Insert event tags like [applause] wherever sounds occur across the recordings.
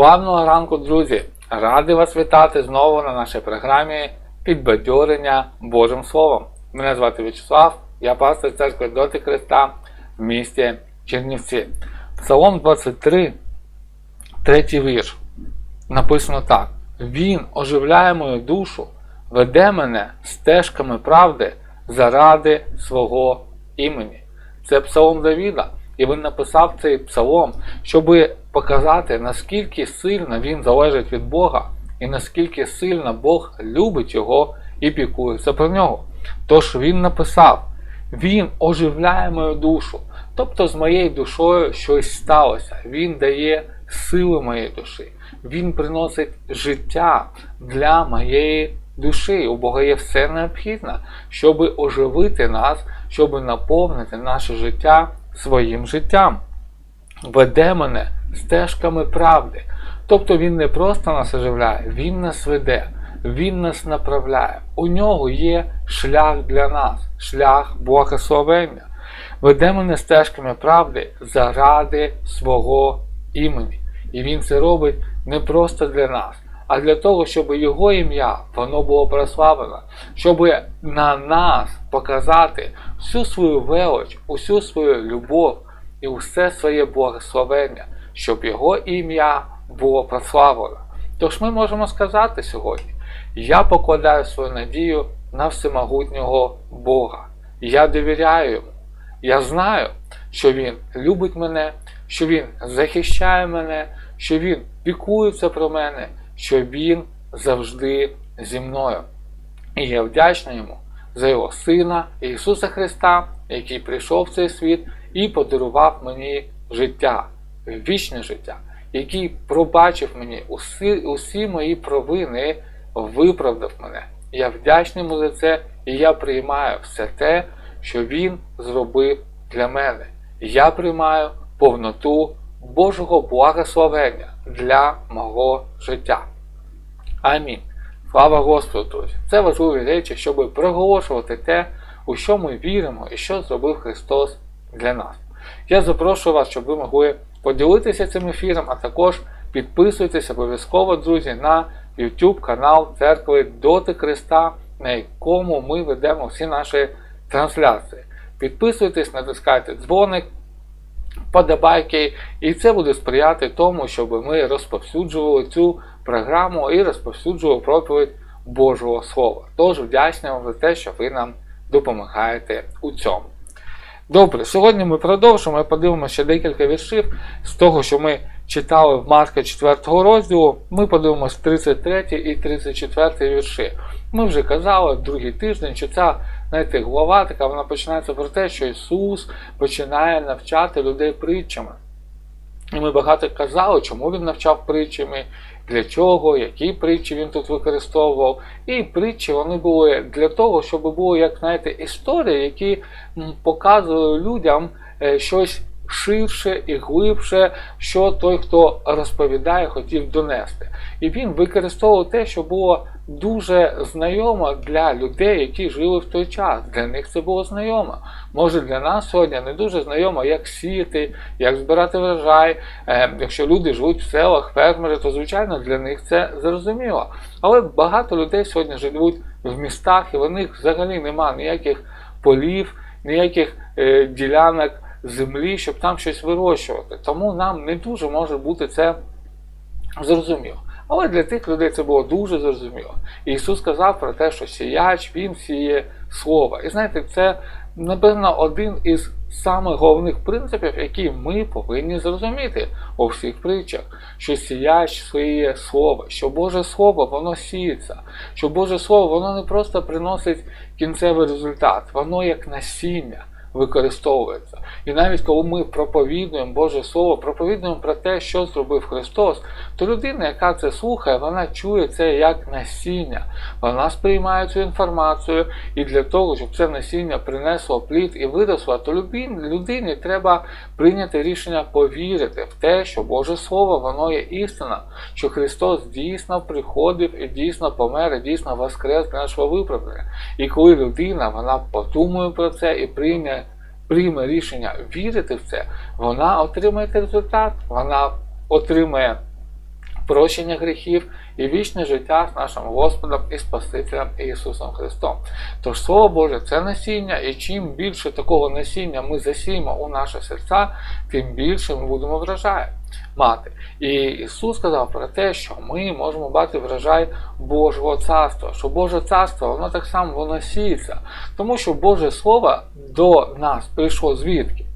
Славного ранку, друзі! Радий вас вітати знову на нашій програмі Підбадьорення Божим Словом. Мене звати В'ячеслав, я пастор церкви Доти Христа в місті Чернівці. Псалом 23, третій вірш. Написано так: Він оживляє мою душу, веде мене стежками правди заради свого імені. Це псалом Давіда, і він написав цей псалом, щоб показати, наскільки сильно він залежить від Бога, і наскільки сильно Бог любить його і пікується про нього. Тож він написав: Він оживляє мою душу. Тобто з моєю душою щось сталося. Він дає сили моїй душі. Він приносить життя для моєї душі. У Бога є все необхідне, щоб оживити нас, щоб наповнити наше життя своїм життям. Веде мене стежками правди. Тобто він не просто нас оживляє, він нас веде, він нас направляє. У нього є шлях для нас, шлях благословення. Веде мене стежками правди заради свого імені. І він це робить не просто для нас, а для того, щоб його ім'я воно було прославлено, щоб на нас показати всю свою велич, усю свою любов і усе своє благословення, щоб його ім'я було прославлено. Тож ми можемо сказати сьогодні: я покладаю свою надію на всемогутнього Бога. Я довіряю йому. Я знаю, що Він любить мене, що Він захищає мене, що Він пікується про мене, що Він завжди зі мною. І я вдячний йому за його Сина Ісуса Христа, який прийшов в цей світ і подарував мені життя, вічне життя, який пробачив мені усі, усі мої провини, виправдав мене. Я вдячний йому за це, і я приймаю все те, що Він зробив для мене. Я приймаю повноту Божого благословення для мого життя. Амінь. Слава Господу, друзі! Це важливі речі, щоб проголошувати те, у що ми віримо і що зробив Христос для нас. Я запрошую вас, щоб ви могли поділитися цим ефіром, а також підписуйтесь обов'язково, друзі, на YouTube канал Церкви Доти Христа, на якому ми ведемо всі наші трансляції. Підписуйтесь, натискайте дзвоник, подобайки, і це буде сприяти тому, щоб ми розповсюджували цю програму і розповсюджували проповідь Божого Слова. Тож вдячний вам за те, що ви нам допомагаєте у цьому. Добре, сьогодні ми продовжимо і подивимося ще декілька віршів з того, що ми читали в Марка 4 розділу. Ми подивимося 33 і 34 вірші. Ми вже казали другий тиждень, що ця знаєте, глава така вона починається про те, що Ісус починає навчати людей притчами. І ми багато казали, чому він навчав притчами, для чого, які притчі він тут використовував. І притчі вони були для того, щоб було, як знаєте, історії, які показували людям е, щось ширше і глибше, що той, хто розповідає, хотів донести. І він використовував те, що було дуже знайомо для людей, які жили в той час. Для них це було знайомо. Може для нас сьогодні не дуже знайомо, як сіяти, як збирати врожай. Е, якщо люди живуть в селах, фермери, то звичайно для них це зрозуміло. Але багато людей сьогодні живуть в містах, і в них взагалі немає ніяких полів, ніяких е, ділянок землі, щоб там щось вирощувати. Тому нам не дуже може бути це зрозуміло. Але для тих людей це було дуже зрозуміло. І Ісус сказав про те, що сіяч, Він сіє слово. І знаєте, це, напевно, один із самих головних принципів, які ми повинні зрозуміти у всіх притчах, що сіяч сіє слово, що Боже Слово воно сіється, що Боже Слово воно не просто приносить кінцевий результат, воно як насіння використовується. І навіть коли ми проповідуємо Боже Слово, проповідуємо про те, що зробив Христос, то людина, яка це слухає, вона чує це як насіння. Вона сприймає цю інформацію, і для того, щоб це насіння принесло плід і виросло, то людині треба прийняти рішення повірити в те, що Боже Слово воно є істина, що Христос дійсно приходив і дійсно помер, і дійсно воскрес для нашого виправдання. І коли людина вона подумає про це і прийме прийме рішення вірити в це, вона отримає результат, вона отримає прощення гріхів і вічне життя з нашим Господом і Спасителем Ісусом Христом. Тож Слово Боже, це насіння, і чим більше такого насіння ми засіємо у наші серця, тим більше ми будемо врожаю мати. І Ісус сказав про те, що ми можемо мати врожай Божого царства, що Боже царство, воно так само воно сіється, тому що Боже Слово до нас прийшло звідки?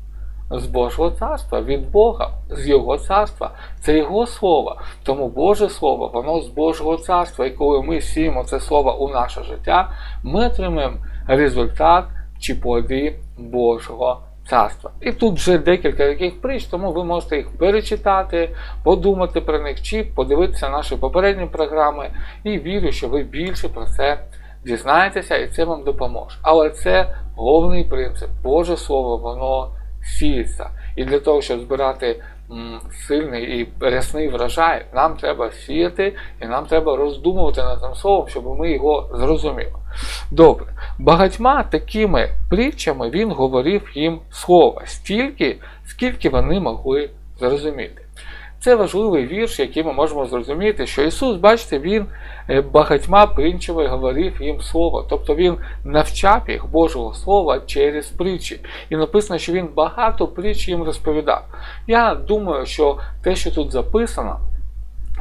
З Божого царства, від Бога, з Його царства. Це Його слово. Тому Боже Слово, воно з Божого царства. І коли ми сіємо це слово у наше життя, ми отримаємо результат чи плоди Божого царства. І тут вже декілька таких притч, тому ви можете їх перечитати, подумати про них, чи подивитися наші попередні програми. І вірю, що ви більше про це дізнаєтеся, і це вам допоможе. Але це головний принцип. Боже Слово, воно сіється. І для того, щоб збирати сильний і рясний врожай, нам треба сіяти і нам треба роздумувати над цим словом, щоб ми його зрозуміли. Добре, багатьма такими притчами він говорив їм слова стільки, скільки вони могли зрозуміти. Це важливий вірш, який ми можемо зрозуміти, що Ісус, бачите, Він е, багатьма притчами говорив їм Слово. Тобто Він навчав їх Божого Слова через притчі. І написано, що Він багато притч їм розповідав. Я думаю, що те, що тут записано,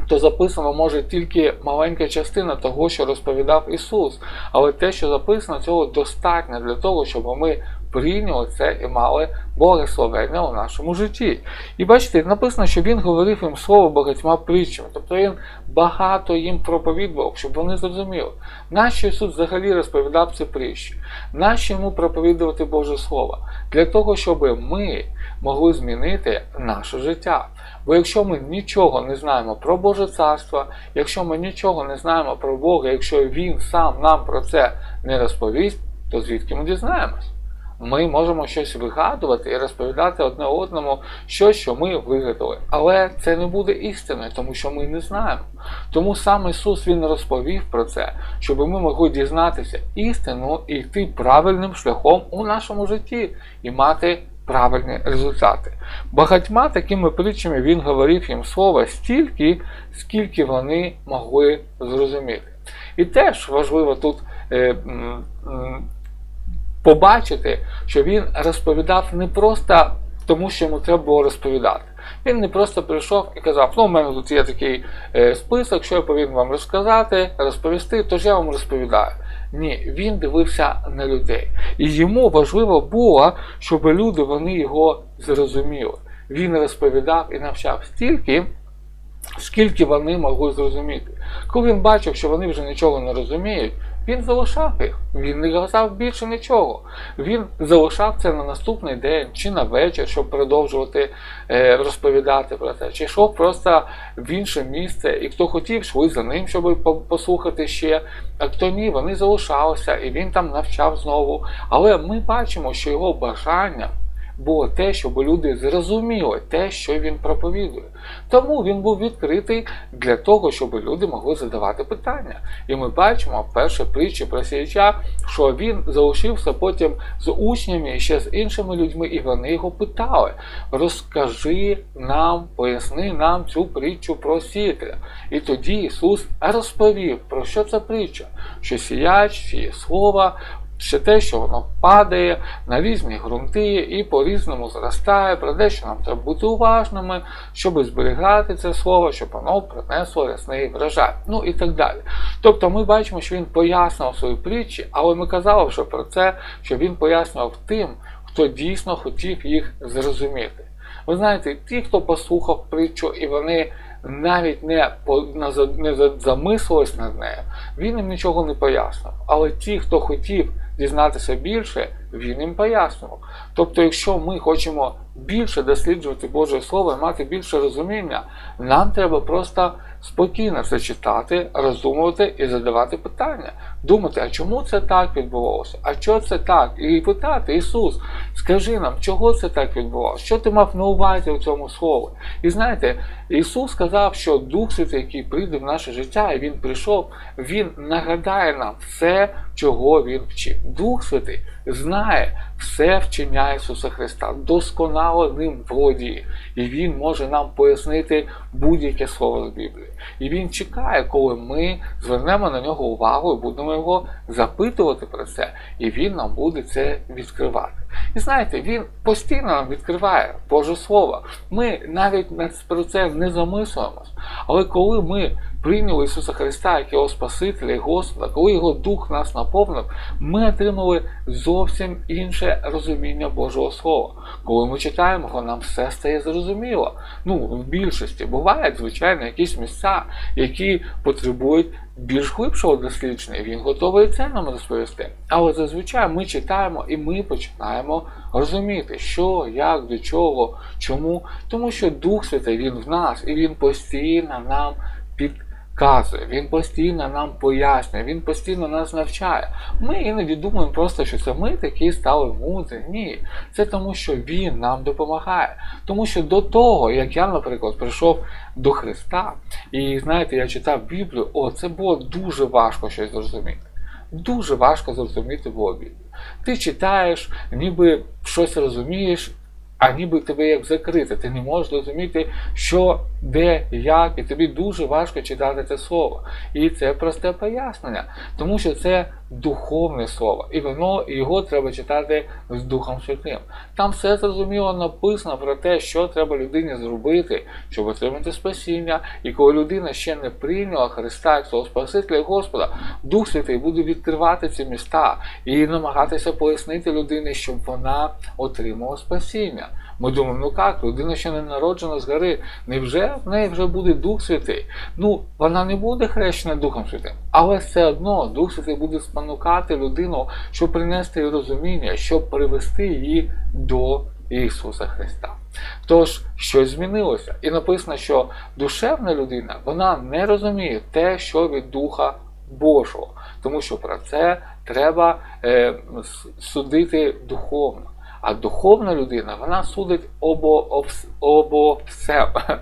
то записано може тільки маленька частина того, що розповідав Ісус. Але те, що записано, цього достатньо для того, щоб ми прийняли це і мали благословення у нашому житті. І бачите, написано, що він говорив їм слово багатьма притчами. Тобто він багато їм проповідував, щоб вони зрозуміли, нащо Ісус взагалі розповідав ці притчі, нащо йому проповідувати Боже Слово? Для того, щоб ми могли змінити наше життя. Бо якщо ми нічого не знаємо про Боже Царство, якщо ми нічого не знаємо про Бога, якщо Він сам нам про це не розповість, то звідки ми дізнаємось? Ми можемо щось вигадувати і розповідати одне одному щось, що ми вигадали. Але це не буде істиною, тому що ми не знаємо. Тому сам Ісус Він розповів про це, щоб ми могли дізнатися істину і йти правильним шляхом у нашому житті і мати правильні результати. Багатьма такими притчами він говорив їм слово стільки, скільки вони могли зрозуміти. І теж важливо тут е, побачити, що він розповідав не просто тому, що йому треба було розповідати. Він не просто прийшов і казав, ну, у мене тут є такий е, список, що я повинен вам розказати, розповісти, тож я вам розповідаю. Ні, він дивився на людей. І йому важливо було, щоб люди вони його зрозуміли. Він розповідав і навчав стільки, скільки вони могли зрозуміти. Коли він бачив, що вони вже нічого не розуміють, він залишав їх. Він не казав більше нічого. Він залишав це на наступний день чи на вечір, щоб продовжувати е, розповідати про це, чи йшов просто в інше місце, і хто хотів, йшли за ним, щоб послухати ще. А хто ні, вони залишалися, і він там навчав знову. Але ми бачимо, що його бажання було те, щоб люди зрозуміли те, що він проповідує. Тому він був відкритий для того, щоб люди могли задавати питання. І ми бачимо в першій притчі про сіяча, що він залишився потім з учнями і ще з іншими людьми, і вони його питали: розкажи нам, поясни нам цю притчу про сіятеля. І тоді Ісус розповів, про що ця притча, що сіяч, сіє слово, ще те, що воно падає на різні ґрунти і по-різному зростає, про те, що нам треба бути уважними, щоб зберігати це слово, щоб воно принесло рясний врожай. Ну і так далі. Тобто ми бачимо, що він пояснював свої притчі, але ми казали вже про це, що він пояснював тим, хто дійсно хотів їх зрозуміти. Ви знаєте, ті, хто послухав притчу, і вони навіть не, не за- замислились над нею, він їм нічого не пояснив. Але ті, хто хотів дізнатися більше, він їм пояснював. Тобто, якщо ми хочемо більше досліджувати Боже Слово і мати більше розуміння, нам треба просто спокійно все читати, роздумувати і задавати питання. Думати, а чому це так відбувалося? А що це так? І питати, Ісус, скажи нам, чого це так відбувалося? Що ти мав на увазі у цьому слові? І знаєте, Ісус сказав, що Дух Святий, який прийде в наше життя, і Він прийшов, Він нагадає нам все, чого Він вчив. Дух Святий знає все вчення Ісуса Христа, досконало ним володіє. І Він може нам пояснити будь-яке слово з Біблії. І Він чекає, коли ми звернемо на нього увагу і будемо його запитувати про це, і він нам буде це відкривати. І знаєте, він постійно нам відкриває Боже Слово. Ми навіть про це не замислюємось. Але коли ми прийняли Ісуса Христа як його Спасителя і Господа, коли його Дух нас наповнив, ми отримали зовсім інше розуміння Божого Слова. Коли ми читаємо його, нам все стає зрозуміло. Ну, в більшості бувають, звичайно, якісь місця, які потребують більш глибшого дослідження, він готовий це нам розповісти. Але зазвичай ми читаємо і ми починаємо розуміти, що, як, до чого, чому. Тому що Дух Святий він в нас, і він постійно нам підказує, він постійно нам пояснює, він постійно нас навчає. Ми іноді думаємо просто, що це ми такі стали мудрі. Ні, це тому, що він нам допомагає. Тому що до того, як я, наприклад, прийшов до Христа, і знаєте, я читав Біблію, о, це було дуже важко щось зрозуміти. Дуже важко зрозуміти було Біблію. Ти читаєш, ніби щось розумієш, а ніби тебе як закрите. Ти не можеш зрозуміти, що, де, як, і тобі дуже важко читати це слово. І це просте пояснення, тому що це духовне слово, і воно його треба читати з Духом Святим. Там все зрозуміло написано про те, що треба людині зробити, щоб отримати спасіння. І коли людина ще не прийняла Христа як свого Спасителя і Господа, Дух Святий буде відкривати ці міста і намагатися пояснити людині, щоб вона отримала спасіння. Ми думаємо, ну як, людина ще не народжена згори, невже в неї вже буде Дух Святий? Ну, вона не буде хрещена Духом Святим, але все одно Дух Святий буде спонукати людину, щоб принести їй розуміння, щоб привести її до Ісуса Христа. Тож, щось змінилося. І написано, що душевна людина вона не розуміє те, що від Духа Божого, тому що про це треба е, судити духовно. А духовна людина вона судить обо, обо все, [laughs]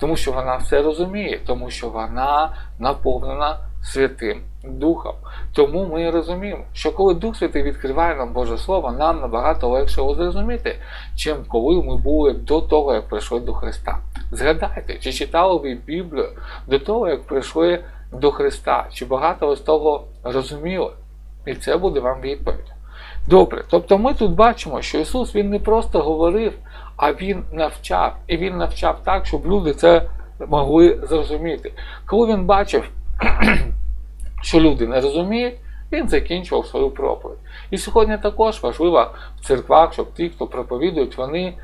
тому що вона все розуміє, тому що вона наповнена Святим Духом. Тому ми розуміємо, що коли Дух Святий відкриває нам Боже Слово, нам набагато легше його зрозуміти, чим коли ми були до того, як прийшли до Христа. Згадайте, чи читали ви Біблію до того, як прийшли до Христа, чи багато ви з того розуміли? І це буде вам відповідь. Добре, тобто ми тут бачимо, що Ісус Він не просто говорив, а Він навчав. І Він навчав так, щоб люди це могли зрозуміти. Коли він бачив, [clears throat] що люди не розуміють, він закінчував свою проповідь. І сьогодні також важливо в церквах, щоб ті, хто проповідують, вони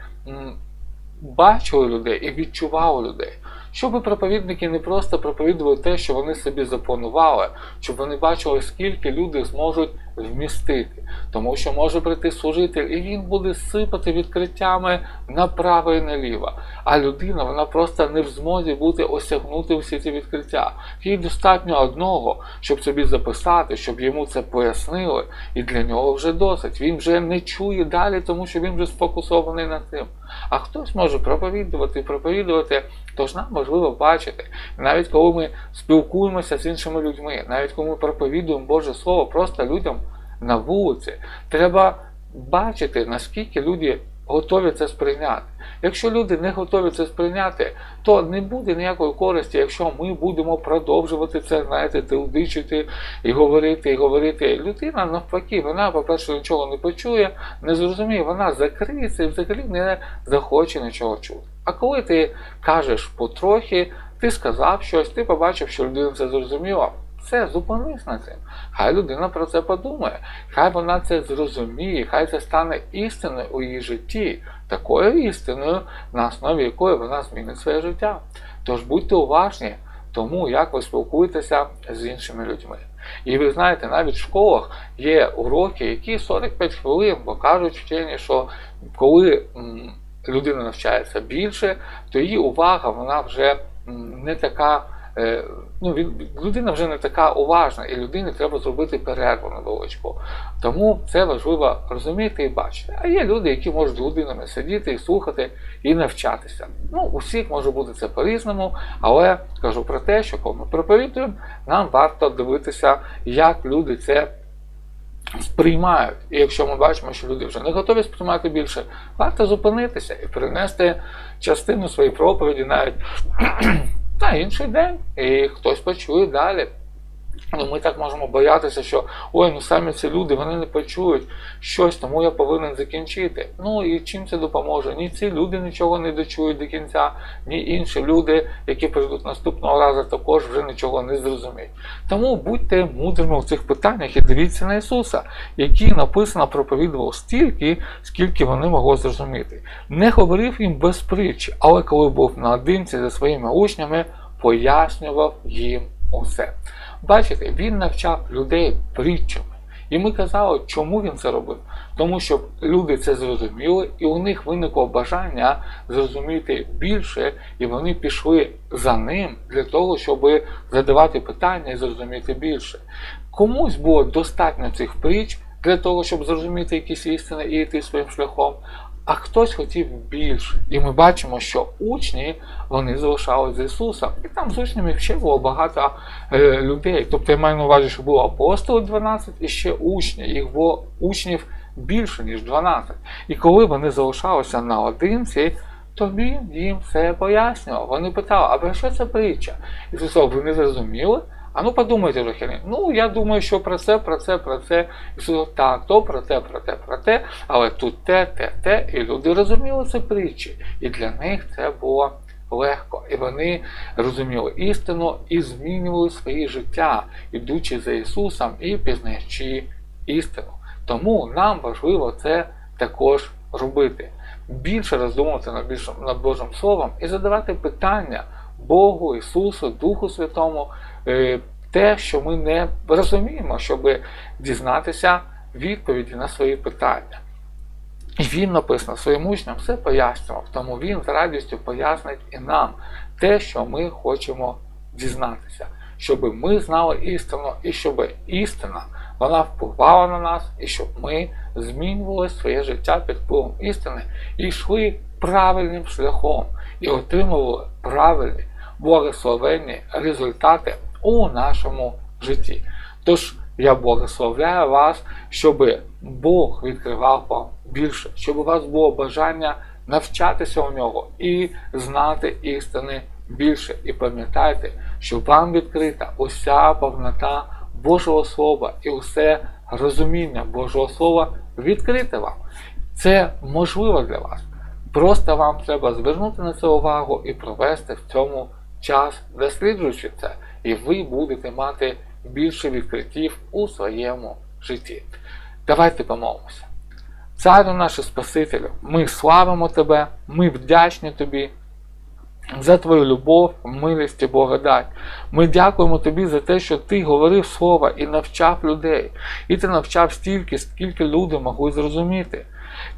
бачили людей і відчували людей. Щоб проповідники не просто проповідували те, що вони собі запланували, щоб вони бачили, скільки люди зможуть вмістити. Тому що може прийти служитель, і він буде сипати відкриттями направо і наліво. А людина вона просто не в змозі бути осягнути всі ці відкриття. Їй достатньо одного, щоб собі записати, щоб йому це пояснили, і для нього вже досить. Він вже не чує далі, тому що він вже сфокусований на тим. А хтось може проповідувати, проповідувати, тож нам важливо бачити. Навіть коли ми спілкуємося з іншими людьми, навіть коли ми проповідуємо Боже Слово просто людям на вулиці, треба бачити, наскільки люди готові це сприйняти. Якщо люди не готові це сприйняти, то не буде ніякої користі, якщо ми будемо продовжувати це, знаєте, телдичити і говорити, і говорити. Людина навпаки, вона, по-перше, нічого не почує, не зрозуміє, вона закриється і взагалі не захоче нічого чути. А коли ти кажеш потрохи, ти сказав щось, ти побачив, що людина це зрозуміла. Все, зупинись на цим. Хай людина про це подумає, хай вона це зрозуміє, хай це стане істиною у її житті, такою істиною, на основі якої вона змінить своє життя. Тож будьте уважні тому, як ви спілкуєтеся з іншими людьми. І ви знаєте, навіть в школах є уроки, які 45 хвилин, бо кажуть вчені, що коли людина навчається більше, то її увага вона вже не така ну, людина вже не така уважна, і людині треба зробити перерву невеличку. Тому це важливо розуміти і бачити. А є люди, які можуть з годинами сидіти і слухати і навчатися. Ну, у всіх може бути це по-різному, але кажу про те, що коли ми проповідуємо, нам варто дивитися, як люди це сприймають. І якщо ми бачимо, що люди вже не готові сприймати більше, варто зупинитися і перенести частину своєї проповіді навіть на інший день, і хтось почує далі. Ну, ми так можемо боятися, що ой, ну самі ці люди вони не почують щось, тому я повинен закінчити. Ну і чим це допоможе? Ні ці люди нічого не дочують до кінця, ні інші люди, які прийдуть наступного разу, також вже нічого не зрозуміють. Тому будьте мудрими в цих питаннях і дивіться на Ісуса, який написано проповідував стільки, скільки вони могли зрозуміти. Не говорив їм без притчі, але коли був наодинці зі своїми учнями, пояснював їм усе. Бачите, він навчав людей притчами. І ми казали, чому він це робив? Тому що люди це зрозуміли, і у них виникло бажання зрозуміти більше, і вони пішли за ним для того, щоб задавати питання і зрозуміти більше. Комусь було достатньо цих притч для того, щоб зрозуміти якісь істини і йти своїм шляхом. А хтось хотів більше. І ми бачимо, що учні вони залишались з Ісусом. І там з учнями ще було багато е, людей. Тобто я маю на увазі, що було апостолів 12 і ще учні. Їх було учнів більше, ніж 12. І коли вони залишалися наодинці, то він їм все пояснював. Вони питали, а про що це притча? Ісус сказав, ви не зрозуміли? А ну подумайте вже, ну я думаю, що про це, про це, про це. І так, то про те, про те, про те, але тут те, те, те. І люди розуміли це притчі. І для них це було легко. І вони розуміли істину і змінювали своє життя, ідучи за Ісусом і пізнаючи істину. Тому нам важливо це також робити. Більше роздумувати над, більшим, над Божим Словом і задавати питання Богу, Ісусу, Духу Святому, те, що ми не розуміємо, щоб дізнатися відповіді на свої питання. І він написано своїм учням все пояснював, тому він з радістю пояснить і нам те, що ми хочемо дізнатися, щоб ми знали істину, і щоб істина вона впливала на нас, і щоб ми змінювали своє життя під впливом істини і йшли правильним шляхом і отримували правильні благословенні результати у нашому житті. Тож я благословляю вас, щоб Бог відкривав вам більше, щоб у вас було бажання навчатися у нього і знати істини більше. І пам'ятайте, що вам відкрита уся повнота Божого Слова і усе розуміння Божого Слова відкрите вам. Це можливо для вас. Просто вам треба звернути на це увагу і провести в цьому час, досліджуючи це, і ви будете мати більше відкриттів у своєму житті. Давайте помолимося. Царю наш Спасителю, ми славимо Тебе, ми вдячні Тобі за Твою любов, милість і благодать. Ми дякуємо Тобі за те, що Ти говорив Слово і навчав людей. І ти навчав стільки, скільки люди могли зрозуміти.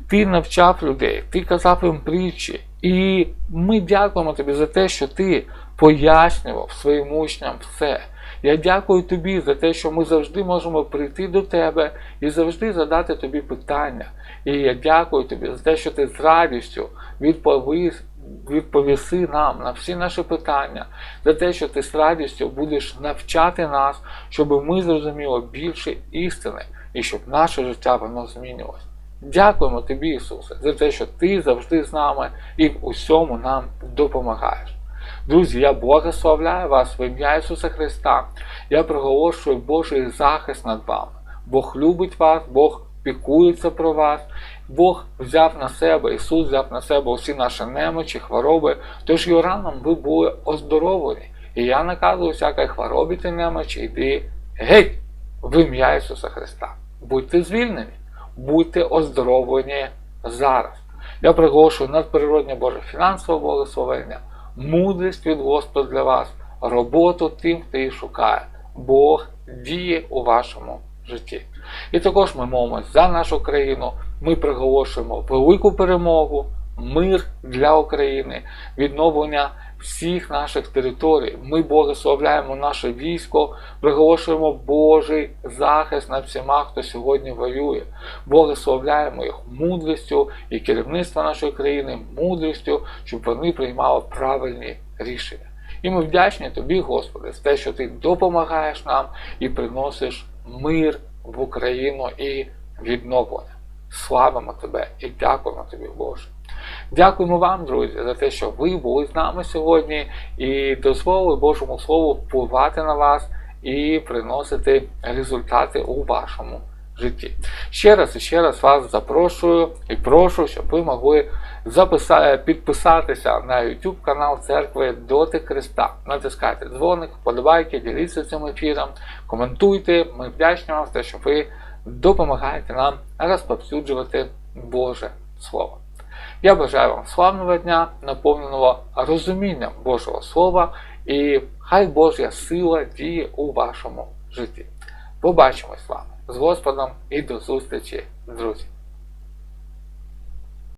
Ти навчав людей, ти казав їм притчі. І ми дякуємо тобі за те, що ти пояснював своїм учням все. Я дякую тобі за те, що ми завжди можемо прийти до тебе і завжди задати тобі питання. І я дякую тобі за те, що ти з радістю відповіс, відповіси нам на всі наші питання, за те, що ти з радістю будеш навчати нас, щоб ми зрозуміли більше істини і щоб наше життя воно змінювалося. Дякуємо тобі, Ісусе, за те, що Ти завжди з нами і в усьому нам допомагаєш. Друзі, я благословляю вас в ім'я Ісуса Христа. Я проголошую Божий захист над вами. Бог любить вас, Бог пікується про вас. Бог взяв на себе, Ісус взяв на себе усі наші немочі, хвороби, тож його раном ви були оздоровлені. І я наказую всякій хворобі та немочі, йди геть в ім'я Ісуса Христа. Будьте звільнені, будьте оздоровлені зараз. Я приголошую надприродне Боже фінансове благословення, мудрість від Господа для вас, роботу тим, хто її шукає. Бог діє у вашому житті. І також ми молимося за нашу країну. Ми приголошуємо велику перемогу, мир для України, відновлення всіх наших територій. Ми благословляємо наше військо, приголошуємо Божий захист над всіма, хто сьогодні воює. Благословляємо їх мудрістю і керівництво нашої країни мудрістю, щоб вони приймали правильні рішення. І ми вдячні тобі, Господи, за те, що ти допомагаєш нам і приносиш мир в Україну і відновлення. Славимо тебе і дякуємо тобі, Боже. Дякуємо вам, друзі, за те, що ви були з нами сьогодні і дозволили Божому Слову впливати на вас і приносити результати у вашому житті. Ще раз і ще раз вас запрошую і прошу, щоб ви могли записа- підписатися на YouTube канал Церкви Доти Христа. Натискайте дзвоник, вподобайки, діліться цим ефіром, коментуйте. Ми вдячні вам за те, що ви допомагаєте нам розповсюджувати Боже Слово. Я бажаю вам славного дня, наповненого розумінням Божого Слова, і хай Божа сила діє у вашому житті. Побачимось з вами з Господом і до зустрічі, друзі!